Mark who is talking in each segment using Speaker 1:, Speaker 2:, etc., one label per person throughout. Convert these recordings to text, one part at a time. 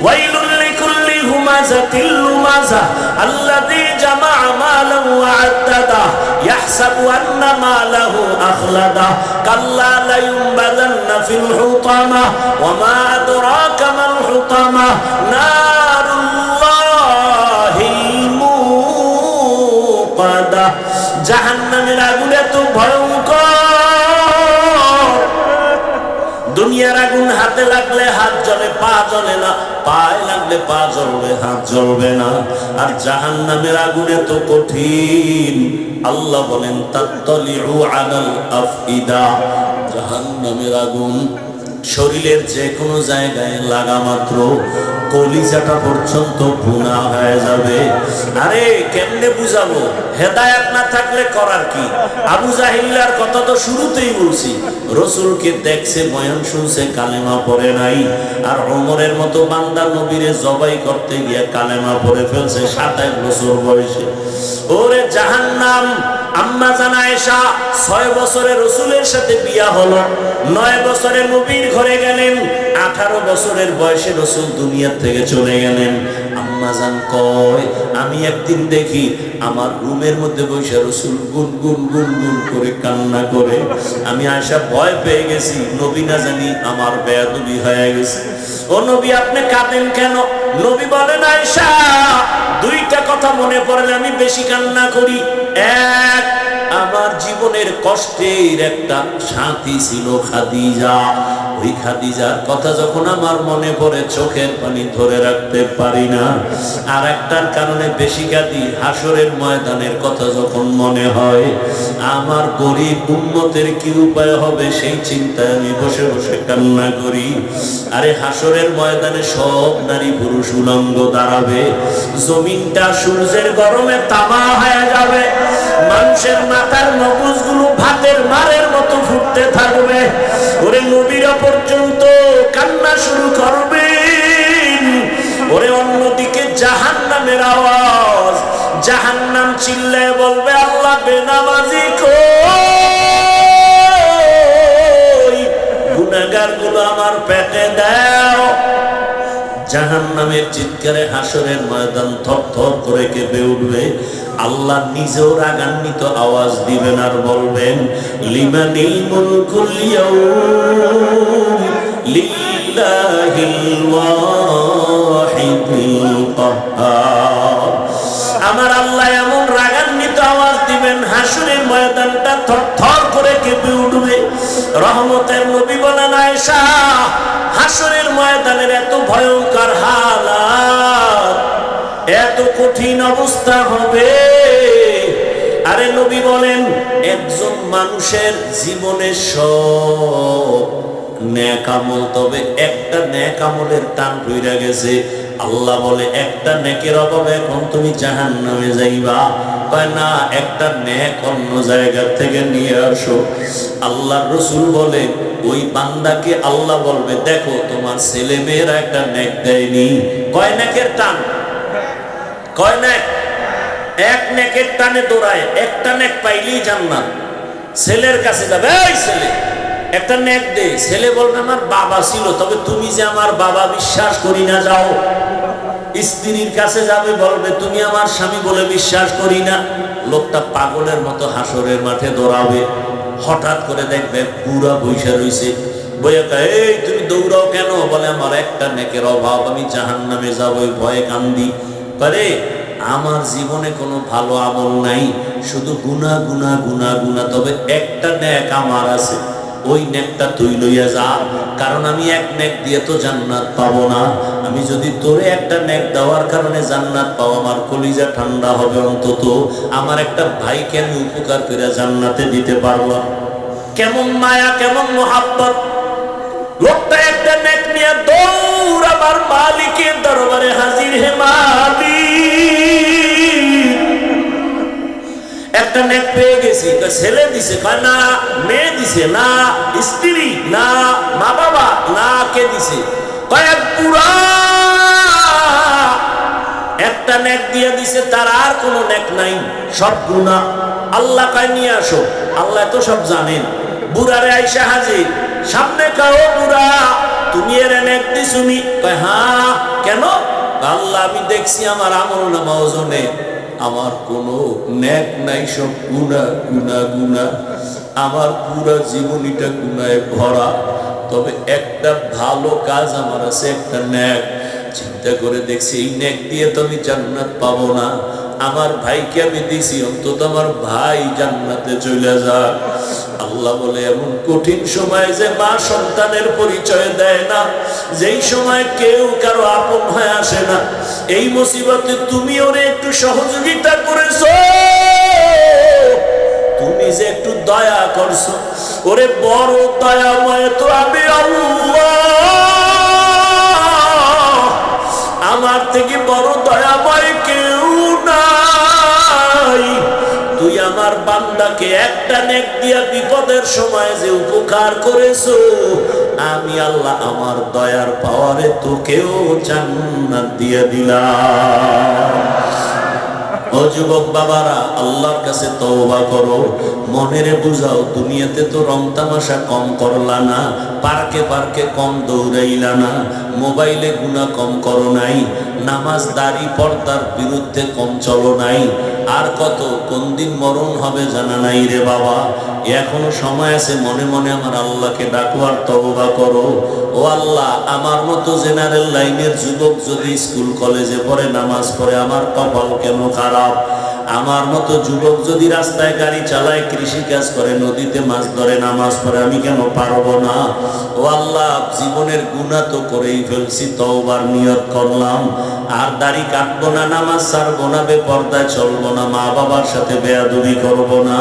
Speaker 1: ওয়াইলুল লিকুল্লি হুমাযাতিল লুমাযা আল্লাযী জামা মালাহু ওয়া আদ্দাদা ইয়াহসাবু আন্না মালাহু আখলাদা কাল্লা লা ইউনবাযান্না ফিল হুতামা ওয়া মা আদরাকা মাল হুতামা নারুল্লাহিল মুকাদা জাহান্নামের আগুন এত ভয়ঙ্কর দুনিয়ার আগুন হাতে লাগলে হাত জ্বলে না, পায়ে লাগলে পা জ্বলবে, হাত জ্বলবে না। আর জাহান নামের আগুনে তো কঠিন। আল্লাহ বলেন, তাত্তলিউ আলাল আফিদা জাহান নামের আগুন শরীরের যে কোনো জায়গায় লাগা মাত্র কলিজাটা পর্যন্ত ভুনা হয়ে যাবে। আরে কেমনে বুঝাবো? হেদায়াত না থাকলে করার কি? আবু জাহিল্লার কথা তো শুরুতেই বলছি। রসুলকে দেখছে, বয়ান শুনছে, কালেমা পড়ে নাই। আর অমরের মতো বান্দা নবীরে জবাই করতে গিয়ে কালেমা পড়ে ফেলছে সাতাশ বছর বয়সে। ওরে জাহান্নাম! আম্মা জানা এসা ছয় বছরে রসুলের সাথে বিয়া হলো। নয় বছরে নবীর ঘরে গেলেন, আঠারো বছরের বয়সে রসুল দুনিয়া থেকে চলে গেলেন। আমি একদিন দেখি আমার রুমের মধ্যে বসে রসুল গুন গুন গুন গুন করে কান্না করে। আমি আয়সা ভয় পেয়ে গেছি, নবী না জানি আমার বেয়াদবি হয়ে গেছে। ও নবী, আপনি কাঁদেন কেন? নবী বলেন আয়সা দুইটা কথা মনে পড়লে আমি বেশি কান্না করি। এক, আমার জীবনের কষ্টের একটা সাথী ছিল খাদিজা। ওই খাদিজার কথা যখন আমার মনে পড়ে, চোখের পানি ধরে রাখতে পারি না। আর একটার কারণে বেশি কাঁদি হাসরের ময়দানের কথা যখন মনে হয় আমার গরিব উন্নতের কি উপায় হবে? সেই চিন্তায় আমি বসে বসে কান্না করি। আরে হাসরের ময়দানে সব নারী পুরুষ উলঙ্গ দাঁড়াবে। জমিনটা সূর্যের গরমে তামা হয়ে যাবে। মানুষের মাথার মগজগুলো ভাতের মারের মতো ফুটতে থাকবে। ওরে নবীরা পর্যন্ত কান্না শুরু করবেন। ওরে অন্যদিকে জাহান নামের আওয়াজ জাহান নাম চিল্লায় বলবে, আল্লাহ বেনামাজি গুনাগারগুলো আমার পেটে জাহান নামের চিৎকারে ময়দান থর থর করে কেঁপে উঠবে। আল্লাহ নিজেও রাগান্বিত আওয়াজ দিবেন আর বলবেন, লিমানিল মুলকুল লিল্লাহিল ওয়াহিদিল কাহ্হার দিবেন হাসুরের ময়দানটা থর থর করে কেঁপে উঠবে। রহমতের নবী বলেন, আয়েশা, হাসরের ময়দানের এত ভয়ঙ্কর হালাত, এত কঠিন অবস্থা হবে। আরে নবী বলেন, একজন মানুষের জীবনে সব ন্যাক আমল তবে একটা ন্যাক আমলের টান ধইরা গেছে। আল্লাহ বলে, একটা নেকের অভাবে এখন তুমি জাহান নামে যাইবা না, একটা নেক অন্য জায়গা থেকে নিয়ে আসো। আল্লাহ রসুল বলে, ওই বান্দাকে আল্লাহ বলবে, দেখো, তোমার ছেলে মেয়েরা একটা নেক দেয়নি। কয় নেকের টান? কয় নেক এক নেকের টানে দৌড়ায়, একটা নেক পাইলেই জান্নাত। ছেলের কাছে যাবে, এই ছেলে। একটা নেক দে, ছেলে বলবে, আমার বাবা ছিল, তবে তুমি যে আমার বাবা বিশ্বাস করি না, যাও। স্ত্রীর কাছে যাবে, বলবে, তুমি আমার স্বামী বলে বিশ্বাস করি না। লোকটা পাগলের মতো হাসরের মাঠে দৌড়াবে। হঠাৎ করে দেখবে পুরা বৈশা বইয়া এই, তুমি দৌড়াও কেন? বলে, আমার একটা নেকের অভাব, আমি জাহান নামে যাব ভয়ে কান্দি। পারে আমার জীবনে কোনো ভালো আমল নাই, শুধু গুনা গুনা গুনা গুনা তবে একটা নেক আমার আছে। ওই নেকটা তুই লইয়া যা, কারণ আমি এক নেক দিয়ে তো জান্নাত পাবো না। আমি যদি তোরে একটা নেক দেওয়ার কারণে জান্নাত পাও, আমার কলিজা ঠান্ডা হবে অন্তত। আমার একটা ভাইকে আমি উপকার করে জান্নাতে দিতে পারব কেমন মায়া, কেমন মোহাব্বত। লোকটা একটা নেক নিয়ে দৌড়, আমার মালিকের দরবারে হাজির হে মালিক। একটা নেক পেয়ে গেছি ছেলে দিছে না, মেয়ে দিছে, না, স্ত্রী, না মা বাবা না, কে দিছে। কয় এক পুরা একটা নেক দিয়ে দিছে, তার আর কোনো নেক নাই, সব গুণা আল্লাহ কয়, নিয়ে আসো। আল্লাহ তো সব জানেন। বুড়ারে আইসা হাজির। সামনে কাও বুড়া, তুমি এর নেক দিছুনি? কয় হ্যাঁ। কেন? আল্লাহ, আমি দেখছি আমার আমল নামা ওজনে। আমার কোনো ন্যাক নাই, সব গুণা গুণা গুণা। আমার পুরা জীবনীটা গুণায় ভরা। তবে একটা ভালো কাজ আমার আছে, একটা ন্যাক। চিন্তা করে দেখছি, এই ন্যাক দিয়ে তো আমি জান্নাত পাবো না। আমার ভাইকে আমি দিছি, অন্তত আমার ভাই জান্নাতে চলে যা আল্লাহ বলে, এমন কঠিন সময় যে মা সন্তানের পরিচয় দেয় না, যেই সময় কেউ কারও আপন হয়ে আসে না। এই মুসিবতে তুমি ওরে একটু সহযোগিতা করেছ। তুমি যে একটু দয়া করছ। ওরে বড় দয়াময় তো আমি আমার থেকে বড় আমার বান্দাকে একটা নেক দিয়া বিপদের সময় যে উপকার করেছ, আমি আল্লাহ আমার দয়ার পাওয়ারে তোকেও জান্নাত দিয়ে দিলাম। ও যুবক বাবারা, আল্লাহর কাছে তওবা করো বুঝাও, দুনিয়াতে তো রং তামাশা কম করলা না, পার্কে পার্কে কম দৌড়াইলা না, মোবাইলে গুণা কম করো নাই, নামাজ দাড়ি পর্দার বিরুদ্ধে কম চলো নাই আর কত, কোন দিন মরণ হবে জানা নাই রে বাবা। এখনও সময় আছে, মনে মনে আমার আল্লাহকে ডাকো আর তওবা করো। ও আল্লাহ, আমার মতো জেনারেল লাইনের যুবক যদি স্কুল কলেজে পড়ে, নামাজ পড়ে, আমার কপাল কেন খারাপ? আমার মতো যুবক যদি রাস্তায় গাড়ি চালায় কৃষি কাজ করে, নদীতে মাছ ধরে, নামাজ পড়ে, আমি কেন পারব না? ও আল্লাহ, জীবনের গুণা তো করেই ফেলছি, তওবার নিয়ত করলাম। আর দাড়ি কাটবো না, নামাজ ছাড়বো না, বেপর্দায় চলবো না মা বাবার সাথে বেয়াদবি করব না।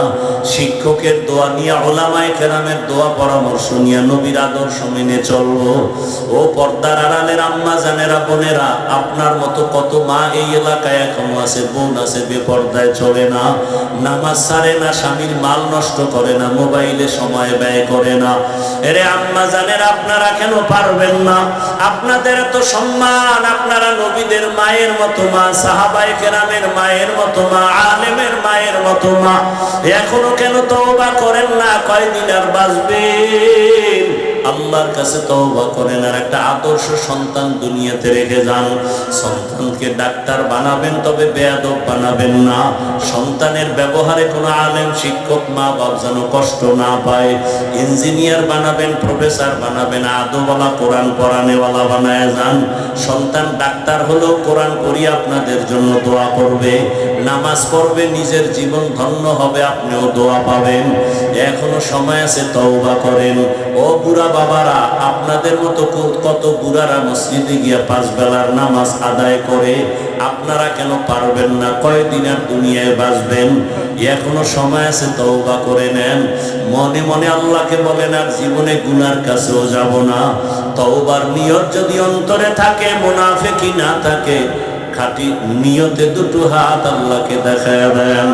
Speaker 1: শিক্ষকের দোয়া নিয়ে, ওলামায় কেরামের দোয়া পরামর্শ নিয়ে, নবীর আদর্শ মেনে চলবো। ও পর্দার আড়ালের আম্মা, জানেরা, বোনেরা, আপনার মতো কত মা এই এলাকায় এখনও আছে, বোন আছে বেপর্দায় চলে না, নামাজ ছাড়ে না, স্বামীর মাল নষ্ট করে না, মোবাইলে সময় ব্যয় করে না। এরে আম্মা জানেন আপনারা কেন পারবেন না? আপনাদের এত সম্মান, আপনারা নবীদের মায়ের মতো মা সাহাবাই কেরামের মায়ের মতো মা, আলেমের মায়ের মতো মা। এখনও কেন তওবা করেন না? কয়দিন আর বাঁচবেন? আল্লাহর কাছে তওবা করেন আর একটা আদর্শ সন্তান দুনিয়াতে রেখে যান। সন্তানকে ডাক্তার বানাবেন, তবে বেয়াদব বানাবেন না। সন্তানের ব্যবহারে কোনো আলেম, শিক্ষক মা বাপ যেন কষ্ট না পায়। ইঞ্জিনিয়ার বানাবেন, প্রফেসর বানাবেন আদোওয়ালা কোরআন পড়ানেওয়ালা বানায় যান। সন্তান ডাক্তার হলেও কোরআন পড়ি আপনাদের জন্য দোয়া করবে। নামাজ পড়বে, নিজের জীবন ধন্য হবে, আপনিও দোয়া পাবেন। এখনও সময় আছে, তওবা করেন। ও বুড়া বাবারা, আপনাদের মতো কত বুড়ারা মসজিদে গিয়া পাঁচ বেলার নামাজ আদায় করে, আপনারা কেন পারবেন না? কয়দিন আর দুনিয়ায় বাঁচবেন? এখনও সময় আছে, তওবা করে নেন। মনে মনে আল্লাহকে বলেন, আর জীবনে গুনার কাছেও যাব না। তওবার নিয়ত যদি অন্তরে থাকে মুনাফিকি না থাকে খাঁটি নিয়তে দুটো হাত আল্লাহকে দেখা দেন।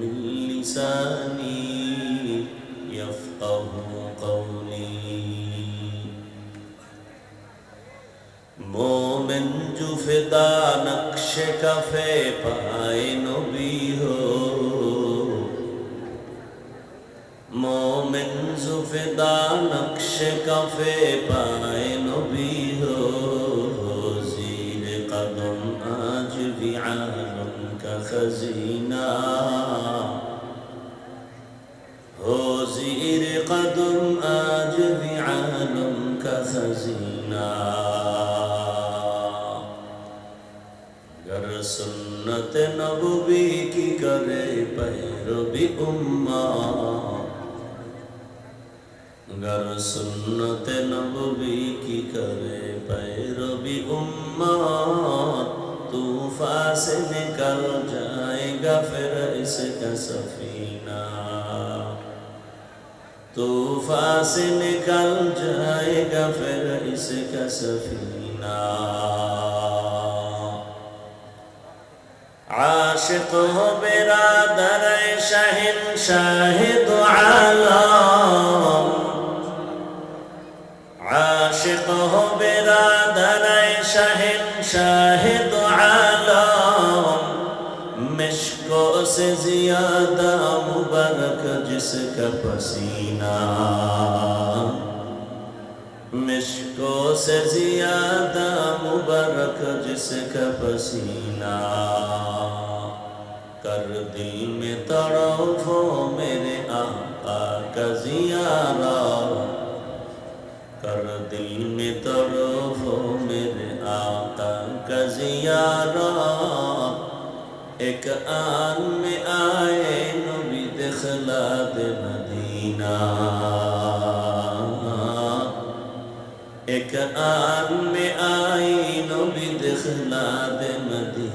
Speaker 1: من لساني يفقه قولي. مومن جو فدا نقش کفے پائے نبی ہو. مومن جو فدا نقش کفے پائے सुन्नत नबवी की करे पैरवी उम्मा गर सुन्नत नबवी की करे पैरवी उम्मा तूफा से निकल जाएगा फिर इसका सफीना तूफा से निकल जाएगा फिर इसका सफीना আশিক হবে রাধারায় শাহিন, শাহিদ আলম। আশিক হবে রাধারায় শাহিন, শাহিদ আলম। مشک سے زیادہ مبارک جس کا پسینہ مشک کو سے زیادہ مبارک جس کا پسینہ کر دل میں تڑپ ہو میرے آقا کا زیارہ کر دل میں تڑپ ہو میرے آقا کا زیارہ ایک آن میں آئے نبی دخلا دے مدینہ ایک آن میں آئی نو بھی دخلا دے مدینہ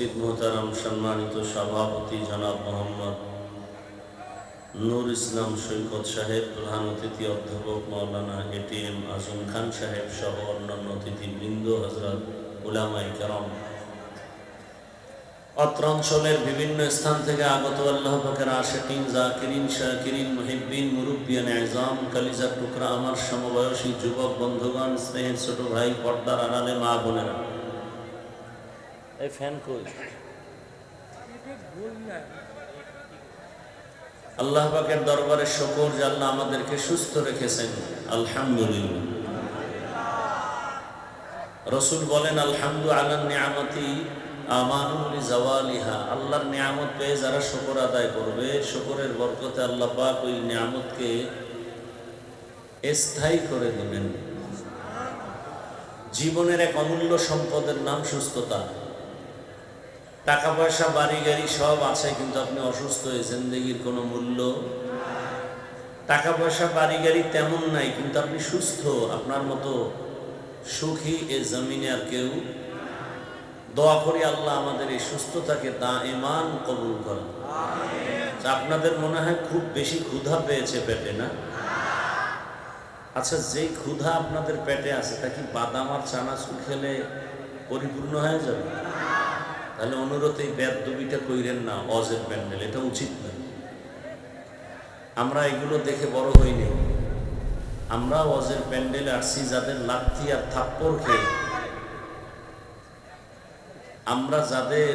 Speaker 1: উপস্থিত মোহতারাম সম্মানিত সভাপতি জনাব মোহাম্মদ নূর ইসলাম সৈকত সাহেব, প্রধান অতিথি অধ্যাপক মৌলানা এটিএম আজম খান সাহেব সহ অন্যান্য অতিথিবৃন্দ হজরত উলামাই করম। অত্র অঞ্চলের বিভিন্ন স্থান থেকে আগত আল্লাহ পাকের আশেকিন, জাকিরিন, শাকিরিন, মুহিব্বিন, মুরব্বিয়ান, এজাম, কালিজার টুকরা, আমার সমবয়সী যুবক, বন্ধুগণ, স্নেহের ছোট ভাই, পর্দার আড়ালে মা বোনেরা। এই ফ্যান আল্লাহ পাকের দরবারে শকর আল্লাহ আমাদেরকে সুস্থ রেখেছেন। আলহামদুলিল্লাহ। রসুল বলেন, আলহামদু আল্লাহ নিয়ামতি জাওয়ালিহা। আল্লাহর নিয়ামত পেয়ে যারা শকর আদায় করবে, শকরের বরকতে আল্লাহ পাক ওই নিয়ামতকে স্থায়ী করে দিবেন। জীবনের এক অমূল্য সম্পদের নাম সুস্থতা। টাকা পয়সা বাড়ি গাড়ি সব আছে, কিন্তু আপনি অসুস্থ হয়ে জিন্দগির কোনো মূল্য টাকা পয়সা বাড়ি গাড়ি তেমন নাই, কিন্তু আপনি সুস্থ, আপনার মতো সুখী এ জমিনে আর কেউ দোয়া করি আল্লাহ আমাদের এই সুস্থতাকে দা ইমান কবুল করেন। আপনাদের মনে হয় খুব বেশি ক্ষুধা পেয়েছে পেটে, না? আচ্ছা যেই ক্ষুধা আপনাদের পেটে আছে, তা কি বাদাম আর চানাচুর খেলে পরিপূর্ণ হয়ে যাবে? তাহলে অনুরোধ এই দুবিটা কইরেন না অজের প্যান্ডেল এটা উচিত না। আমরা এগুলো দেখে বড় হইনি আমরা অজের প্যান্ডেল আসছি যাদের লাথি আর থাপ্পড় খেয়ে, আমরা যাদের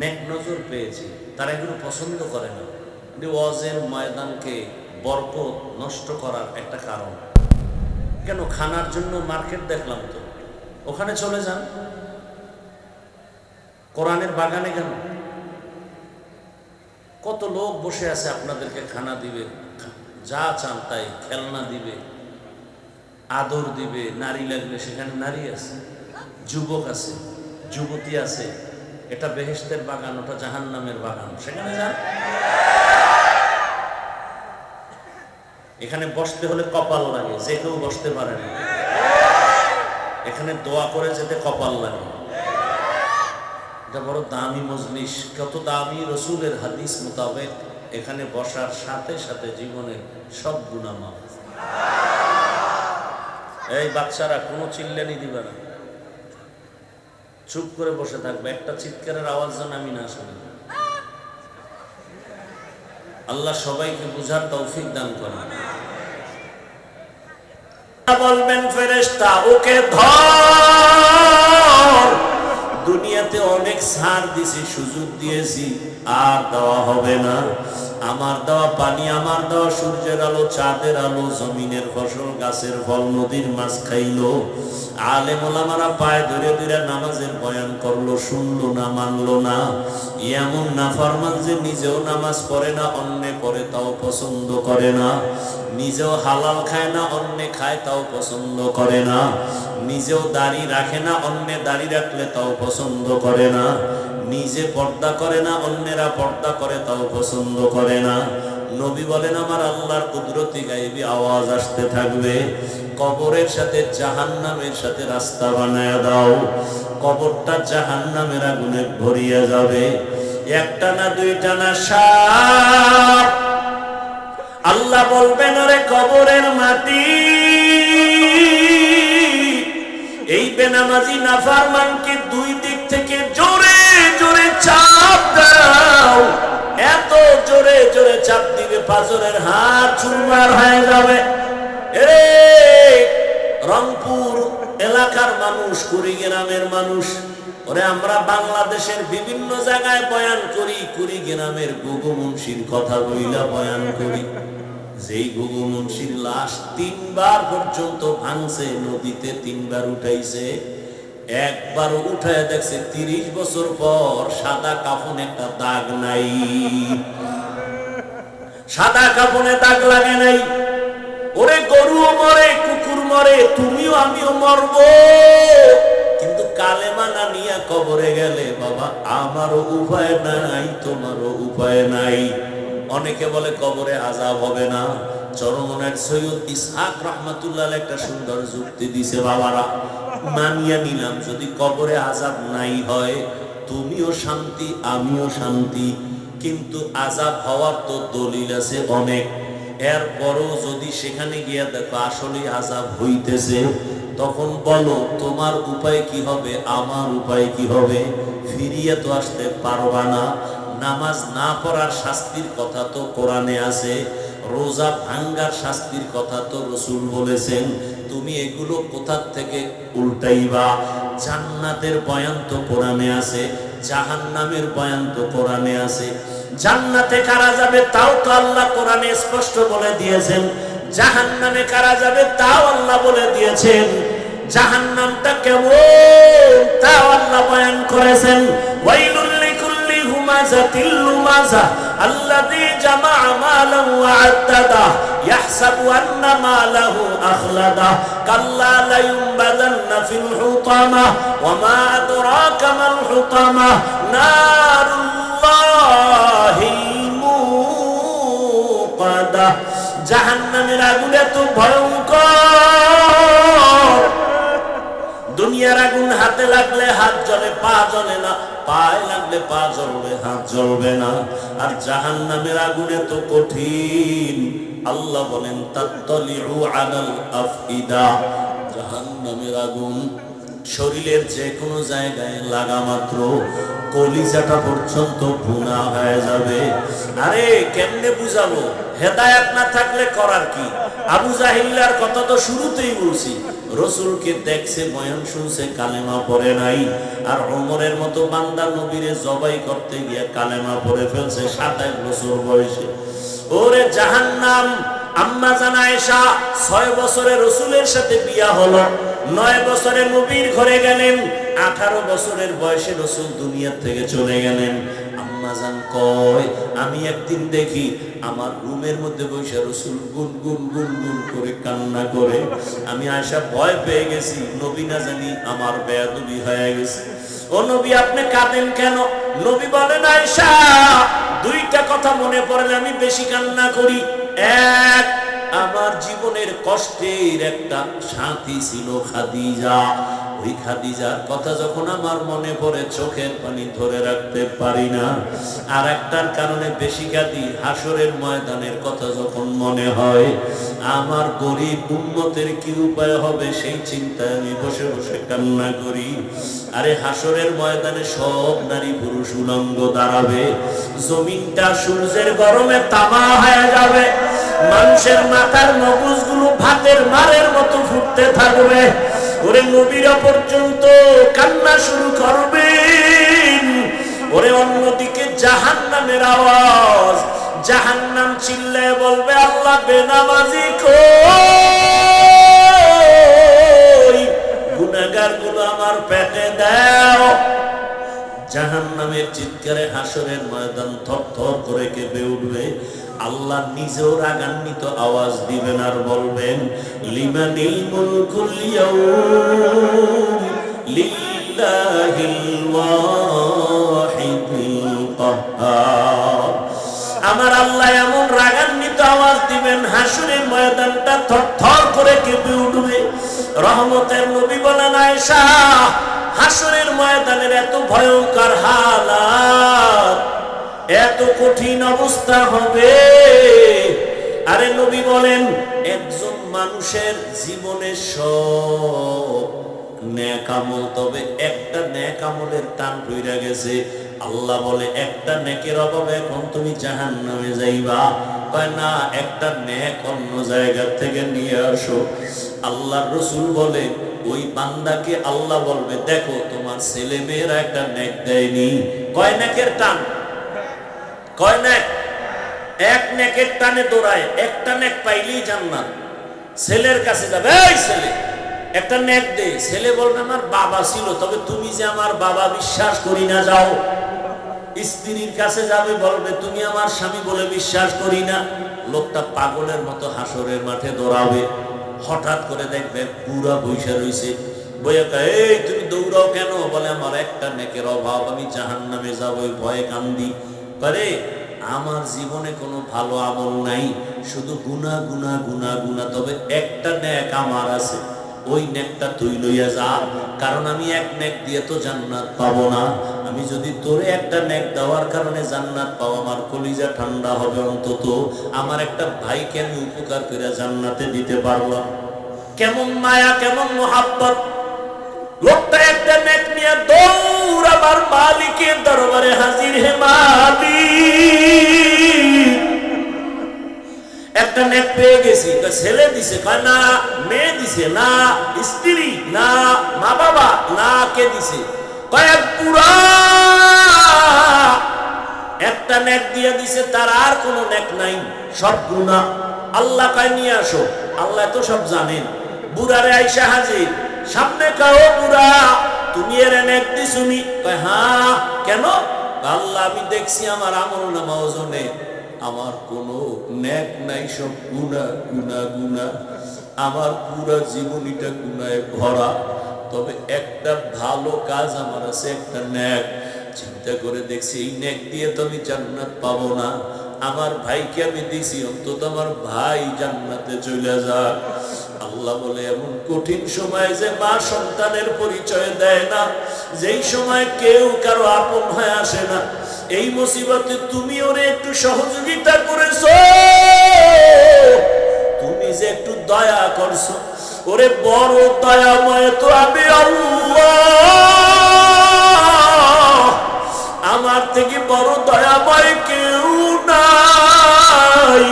Speaker 1: নেক নজর পেয়েছি, তারা এগুলো পছন্দ করে না। ওয়াজের ময়দানকে বরকত নষ্ট করার একটা কারণ। কেন? খানার জন্য মার্কেট দেখলাম তো। ওখানে চলে যান। কোরআনের বাগানে কেন? কত লোক বসে আছে আপনাদেরকে খানা দিবে যা চান তাই, খেলনা দিবে, আদর দিবে, নারী লাগবে, সেখানে নারী আছে, যুবক আছে, যুবতী আছে, এটা বেহেস্তের বাগান, ওটা জাহান নামের বাগান, সেখানে যান। এখানে বসতে হলে কপাল লাগে, যে কেউ বসতে পারে না। এখানে দোয়া করে যেতে কপাল লাগে। এটা বড় দামি মজলিস, কত দামি রসুলের হাদিস মোতাবেক এখানে বসার সাথে সাথে জীবনের সব গুণা এই বাচ্চারা কোনো চিল্লানি দিবে না। চুপ করে বসে থাকবে, একটা চিৎকারের আওয়াজ যেন আমি না শুনি। আল্লাহ সবাইকে বুঝার তৌফিক দান করেন। বলবেন ফেরেস্তা ওকে ধর! দিছি, সুযোগ দিয়েছি, আর দেওয়া হবে না। আমার দেওয়া পানি, আমার দেওয়া সূর্যের আলো, চাঁদের আলো, জমিনের ফসল, গাছের ফল, নদীর মাছ খাইলো। আলে মোলামারা পায়ে ধরে ধরে নামাজের বয়ান করল, শুনলো না, মানলো না। এমন না ফরমান যে নিজেও নামাজ পড়ে না, অন্যে পড়ে তাও পছন্দ করে না। নিজেও হালাল খায় না, অন্যে খায় তাও পছন্দ করে না। নিজেও দাড়ি রাখে না, অন্যে দাড়ি রাখলে তাও পছন্দ করে না। নিজে পর্দা করে না, অন্যেরা পর্দা করে তাও পছন্দ করে না। নবী বলেন, আমার আল্লাহর কুদরতি গাইবি, আওয়াজ আসতে থাকবে। কবরের সাথে জাহান্নামের সাথে রাস্তা বানায় দাও। কবরটা জাহান্নামের আগুনে ভরিয়ে যাবে। একটা না দুইটা না সাপ আল্লাহ বলবেন, ওরে কবরের মাটি, এই বেনামাজি নাফারমানকে দুই দিক থেকে জোরে জোরে চাপ দাও। এত জোরে জোরে চাপ দিবে, পাজরের হাত চুরমার হয়ে যাবে। এ রংপুর এলাকার মানুষ, কুড়িগ্রামের মানুষ, ওরে আমরা বাংলাদেশের বিভিন্ন জায়গায় বয়ান করি, কুড়িগ্রামের গুগু মুন্সির কথা বইলা বয়ান করি। যেই গুগু মুন্সির লাশ তিনবার পর্যন্ত ভাঙছে, নদীতে তিনবার উঠাইছে। একবার উঠায় দেখছে, তিরিশ বছর পর সাদা কাফন একটা দাগ নাই। সাদা কাফনে দাগ লাগে নাই। ওরে গরুও মরে, কুকুর মরে, তুমিও আমিও মরব। কিন্তু কালেমা না নিয়ে কবরে গেলে, বাবা, আমারও উপায় নাই, তোমারও উপায় নাই। অনেকে বলে কবরে আজাব হবে না। চরমনের সৈয়দ ইসহাক রহমাতুল্লাহ একটা সুন্দর যুক্তি দিছে, বাবারা, মানিয়া নিলাম, যদি কবরে আজাব নাই হয়, তুমিও শান্তি, আমিও শান্তি। কিন্তু আজাব হওয়ার তো দলিল আছে অনেক। এরপরও যদি সেখানে গিয়ে দেখো আসলে আজাব হইতেছে, তখন বলো, তোমার উপায় কি হবে? আমার উপায় কি হবে? ফিরিয়ে তো আসতে পারবা না। নামাজ না পড়ার শাস্তির কথা তো কোরআনে আছে, রোজা ভাঙ্গার শাস্তির কথা তো রসুল বলেছেন। তুমি এগুলো কোথার থেকে উল্টাইবা? জান্নাতের বয়ান তো কোরআনে আছে, জাহান্নামের বয়ান তো কোরআনে আছে। জান্নাতে কারা যাবে তাও তো আল্লাহ কোরআনে স্পষ্ট বলে দিয়েছেন। জাহান্নামে কারা যাবে তাও আল্লাহ বলে দিয়েছেন। জাহান্নামটা কেমন? তাও আল্লাহ বয়ান করেছেন। ওয়াইলুল লিকুল্লি হুমাযাতিল লুমাযা আল্লাযী জামা'a মালান ওয়া আদ্দাদা ইয়াহসাবু আন্না মালাহু আখলাদা কাল্লা লা ইউনবাযান্না ফিল হুতামা ওয়া মা আদরাকা মাল হুতামা নারুল্লাহিল মুকাদা জাহান্নামের আগুন এত ভয়ঙ্কর দুনিয়ার আগুন হাতে লাগলে হাত জ্বলে, পা জ্বলে না। পায়ে লাগলে পা জ্বলবে, হাত জ্বলবে না। আর জাহান নামের আগুনে তো কঠিন। আল্লাহ বলেন, তাত্তলিউ আলাল আফিদা জাহান নামের আগুন শরীরের যে কোনো জায়গায় লাগা মাত্র কলিজাটা পর্যন্ত ভুনা হয়ে যাবে। আরে, কেমনে বুঝাবো? হেদায়াত না থাকলে করার কি? আবু জাহিল্লার কথা তো শুরুতেই বলছি। রসুলকে দেখছে, বয়ান শুনছে, কালেমা পড়ে নাই। আর ওমরের মতো বান্দা নবীরে জবাই করতে গিয়ে কালেমা পরে ফেলছে সাতাশ বছর বয়সে। ওরে জাহান্নাম, আম্মা জানা এসা ছয় বছরে রসুলের সাথে বিয়া হলো। নয় বছরে নবীর ঘরে গেলেন, আঠারো বছরের বয়সে রসুল দুনিয়া থেকে চলে গেলেন। আমি একদিন দেখি আমার রুমের মধ্যে বসে রসুল গুন গুন গুন গুন করে কান্না করে। আমি আয়সা ভয় পেয়ে গেছি, নবী না জানি আমার বেয়াদবি হয়ে গেছে। ও নবী, আপনি কাঁদেন কেন? নবী বলেন আয়সা দুইটা কথা মনে পড়লে আমি বেশি কান্না করি। এক আমার জীবনের কষ্টের একটা সাথী ছিল খাদিজা। ওই খাদিজার কথা যখন আমার মনে পড়ে, চোখের পানি ধরে রাখতে পারি না। আর একটার কারণে বেশি কাঁদি হাসরের ময়দানের কথা যখন মনে হয়, আমার গরিব উন্মতের কি উপায় হবে সেই চিন্তায় আমি বসে বসে কান্না করি। আরে হাসরের ময়দানে সব নারী পুরুষ উলঙ্গ দাঁড়াবে, জমিনটা সূর্যের গরমে তামা হয়ে যাবে। মানুষের মাথার মগজগুলো ভাতের মারের মতো ফুটতে থাকবে। ওরে নবীরা পর্যন্ত কান্না শুরু করবে ওরে অন্যদিকে জাহান নামের আওয়াজ। জাহান নাম চিল্লায় বলবে, আল্লাহ বেনামাজি কই? গুনাগারগুলো আমার পেটে দাও। জাহান নামের চিৎকারে, হাসরের ময়দান থর থর করে কেঁপে উঠবে। আল্লাহ নিজেও রাগান্বিত আওয়াজ দিবেন আর বলবেন, লিমানিল মুলকুল লিল্লাহিল ওয়াহিদিল কাহ্হার আমার আল্লাহ এমন রাগান্বিত আওয়াজ দিবেন, হাসুরের ময়দানটা থর থর করে কেঁপে উঠবে। রহমতের নবী বলেন, আয়েশা হাসুরের ময়দানের এত ভয়ঙ্কর হালাত, এত কঠিন অবস্থা হবে। আরে নবী বলেন, একজন মানুষের জীবনে সব ন্যাকামল তবে একটা ন্যাকামলের টান ধইরা গেছে। আল্লাহ বলে, একটা নেকের অভাবে এখন তুমি জাহান নামে যাইবা না, একটা নেক অন্য জায়গা থেকে নিয়ে আসো। আল্লাহ রসুল বলে ওই বান্দাকে আল্লাহ বলবে, দেখো, তোমার ছেলে মেয়েরা একটা নেক দেয়নি। কয় নেকের টান? কয় নেক? এক নেকের টানে দৌড়ায়, একটা নেক পাইলেই জান্নাত। ছেলের কাছে যাবে, এই ছেলে, একটা নেক দে। ছেলে বলবে, আমার বাবা ছিল, তবে তুমি যে আমার বাবা বিশ্বাস করি না, যাও। স্ত্রীর কাছে যাবে, বলবে, তুমি আমার স্বামী বলে বিশ্বাস করি না। লোকটা পাগলের মতো হাসরের মাঠে দৌড়াবে। হঠাৎ করে দেখবে পুরা বৈশা আমার জীবনে কোনো ভালো আমল নাই, শুধু গুনা গুনা গুনা গুনা, তবে একটা আমার আছে। ওই নেকটা লইয়া যা, কারণ আমি এক নেক দিয়ে তো জান্নাত পাবো না। আমি যদি তোরে একটা নেক দেওয়ার কারণে জান্নাত পাও, আমার কলিজা ঠান্ডা হবে অন্তত। আমার একটা ভাইকে আমি উপকার করে জান্নাতে দিতে পারলাম কেমন মায়া, কেমন মোহাব্বত। লোকটা একটা নেক নিয়ে দৌড় আমার মালিকের দরবারে হাজির হে একটা নেক পেয়ে গেছি ছেলে দিছে না, মেয়ে দিছে, না, স্ত্রী, না মা বাবা না, কে দিছে? পুরা। একটা নেক দিয়ে দিছে, তার আর কোনো নেক নাই, সব গুণা আল্লাহ কয়, নিয়ে আসো। আল্লাহ তো সব জানেন। বুড়ারে আইসা হাজির। সামনে কাও বুড়া, তুমি এর নেক দিছুনি? কয় হ্যাঁ। কেন? আল্লাহ, আমি দেখছি আমার আমল নামা ওজনে। আমার কোনো ন্যাক নাই, সব গুণা গুণা গুণা আমার পুরো জীবনীটা গুণায় ভরা। তবে একটা ভালো কাজ আমার আছে, একটা ন্যাক চিন্তা করে দেখছি, এই ন্যাক দিয়ে তো আমি জান্নাত পাবো না। আমার ভাইকে আমি দিছি, অন্তত আমার ভাই জান্নাতে চলে যাক। আল্লাহ বলে, এমন কঠিন সময় যে মা সন্তানের পরিচয় দেয় না, যেই সময় কেউ কারও আপন হয়ে আসে না। এই মুসিবতে তুমি ওরে একটু সহযোগিতা করেছ। তুমি যে একটু দয়া করছ। ওরে বড় দয়াময় তো আমি আমার থেকে বড় দয়াময় কেউ নাই।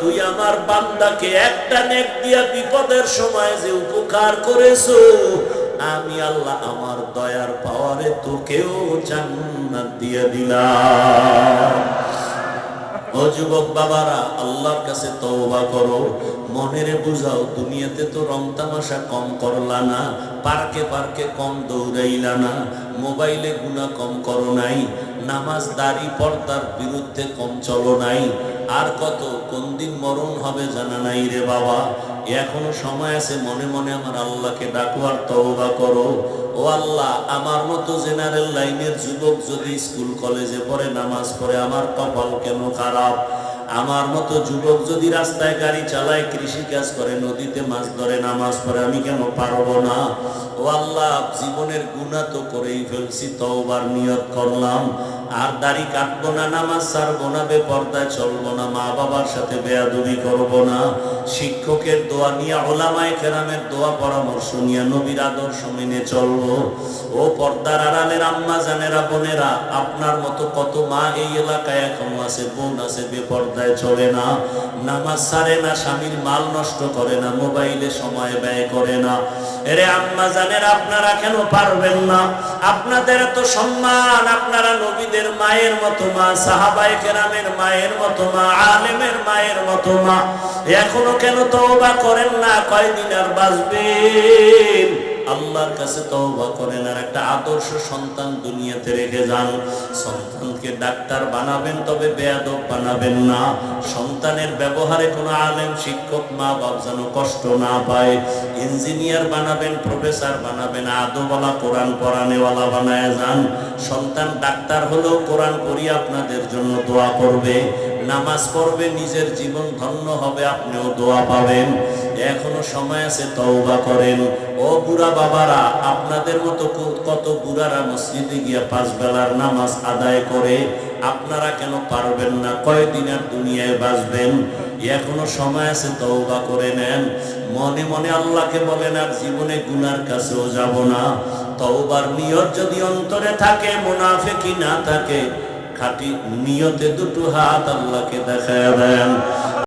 Speaker 1: তুই আমার বান্দাকে একটা নেক দিয়া বিপদের সময় যে উপকার করেছ, আমি আল্লাহ আমার দয়ার পাওয়ারে তোকেও জান্নাত দিয়ে দিলাম। ও যুবক বাবারা, আল্লাহর কাছে তওবা করো। মনেরে বুঝাও, দুনিয়াতে তো রং তামাশা কম করলা না, পার্কে পার্কে কম দৌড়াইলা না, মোবাইলে গুণা কম করো নাই, নামাজ দাড়ি পর্দার বিরুদ্ধে কম চলো নাই। আর কত কোন দিন মরণ হবে জানা নাই রে বাবা। এখনও সময় আছে, মনে মনে আমার আল্লাহকে ডাকো আর তওবা করো। ও আল্লাহ, আমার মতো জেনারেল লাইনের যুবক যদি স্কুল কলেজে পড়ে, নামাজ পড়ে, আমার কপাল কেন খারাপ? আমার মতো যুবক যদি রাস্তায় গাড়ি চালায় কৃষি কাজ করে, নদীতে মাছ ধরে, নামাজ পড়ে, আমি কেন পারব না? ও আল্লাহ, জীবনের গুণা তো করেই ফেলছি, তওবার নিয়ত করলাম। আর দাড়ি কাটবো না, নামাজ ছাড়বো না, বেপর্দায় চলবো না, মা বাবার সাথে বেয়াদবি করব না। শিক্ষকের দোয়া নিয়ে, ওলামায় কেরামের দোয়া পরামর্শ নিয়ে নবীর আদর্শ মেনে চলবো। ও পর্দার আড়ালের আম্মা জানেরা বোনেরা, আপনার মতো কত মা এই এলাকায় এখনও আছে, বোন আছে, বেপর্দায় চলে না। নামাজ ছাড়ে না, স্বামীর মাল নষ্ট করে না, মোবাইলে সময় ব্যয় করে না। এরে আম্মা জানের আপনারা কেন পারবেন না? আপনাদের তো সম্মান, আপনারা নবীদের মায়ের মতো মা সাহাবাই কেরামের মায়ের মতো মা, আলেমের মায়ের মতো মা। এখনও কেন তওবা করেন না? কয়দিন আর বাঁচবেন? আল্লাহর কাছে তওবা করেন আর একটা আদর্শ সন্তান দুনিয়াতে রেখে যান। সন্তানকে ডাক্তার বানাবেন, তবে বেয়াদব বানাবেন না। সন্তানের ব্যবহারে কোনো আলেম, শিক্ষক মা বাপ যেন কষ্ট না পায়। ইঞ্জিনিয়ার বানাবেন, প্রফেসর বানাবেন আদোওয়ালা কোরআন পড়ানেওয়ালা বানায় যান। সন্তান ডাক্তার হলেও কোরআন পড়ি আপনাদের জন্য দোয়া করবে। নামাজ পড়বে, নিজের জীবন ধন্য হবে, আপনিও দোয়া পাবেন। এখনও সময় আছে, তওবা করেন। ও বুড়া বাবারা, আপনাদের মতো কত বুড়ারা মসজিদে গিয়া পাঁচ বেলার নামাজ আদায় করে, আপনারা কেন পারবেন না? কয়দিন আর দুনিয়ায় বাঁচবেন? এখনও সময় আছে, তওবা করে নেন। মনে মনে আল্লাহকে বলেন, আর জীবনে গুনার কাছেও যাব না। তওবার নিয়ত যদি অন্তরে থাকে মুনাফিকি না থাকে খাঁটি নিয়তে দুটো হাত আল্লাহকে দেখা দেন।